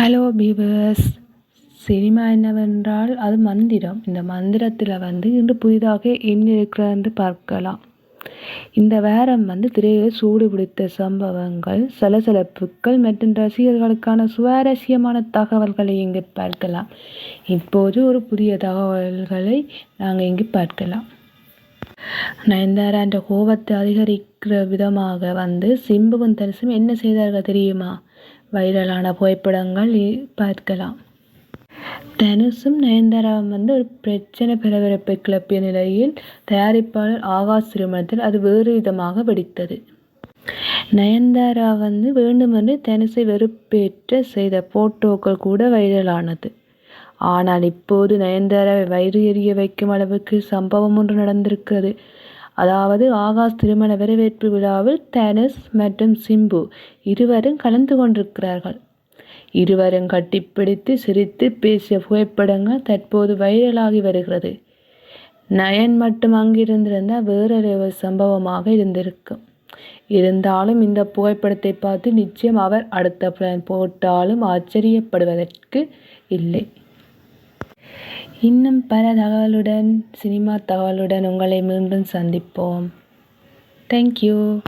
Hello beavers cinema என்னவென்றால் அது மந்திரம். இந்த மந்திரத்தில் வந்து இன்று புதிதாக என்ன இருக்கிறது என்று பார்க்கலாம். இந்த வாரம் வந்து திரையில் சூடு பிடித்த சம்பவங்கள் சலசலப்புகள் மற்றும் ரசிகர்களுக்கான சுவாரஸ்யமான தகவல்களை இங்கு பார்க்கலாம். இப்போது ஒரு புதிய தகவல்களை நாங்கள் இங்கு பார்க்கலாம். நயன்தாரா என்ற கோபத்தை அதிகரிக்கிற விதமாக வந்து சிம்புவும் தரிசும் என்ன செய்தார்கள் தெரியுமா? வைரலான புகைப்படங்கள் பார்க்கலாம். தனுஷும் நயன்தாராவும் வந்து ஒரு பிரச்சனை பரபரப்பை கிளப்பிய நிலையில் தயாரிப்பாளர் ஆகாஷ் திருமணத்தில் அது வேறு விதமாக வெடித்தது. நயன்தாரா வந்து வேண்டுமென்று தனுஷை வெறுப்பேற்ற செய்த போட்டோக்கள் கூட வைரலானது. ஆனால் இப்போது நயன்தாராவை வயிறு எரிய வைக்கும் அளவுக்கு சம்பவம் ஒன்று நடந்திருக்கிறது. அதாவது ஆகாஷ் திருமண வரவேற்பு விழாவில் தனுஷ் மற்றும் சிம்பு இருவரும் கலந்து கொண்டிருக்கிறார்கள். இருவரும் கட்டிப்பிடித்து சிரித்து பேசிய புகைப்படங்கள் தற்போது வைரலாகி வருகிறது. நயன் மட்டும் அங்கிருந்திருந்தால் வேறொரு சம்பவமாக இருந்திருக்கும். இருந்தாலும் இந்த புகைப்படத்தை பார்த்து நிச்சயம் அவர் அடுத்த பிளான் போட்டாலும் ஆச்சரியப்படுவதற்கு இல்லை. இன்னும் பல தகவலுடன் சினிமா தகவலுடன் உங்களை மீண்டும் சந்திப்போம். தேங்க்யூ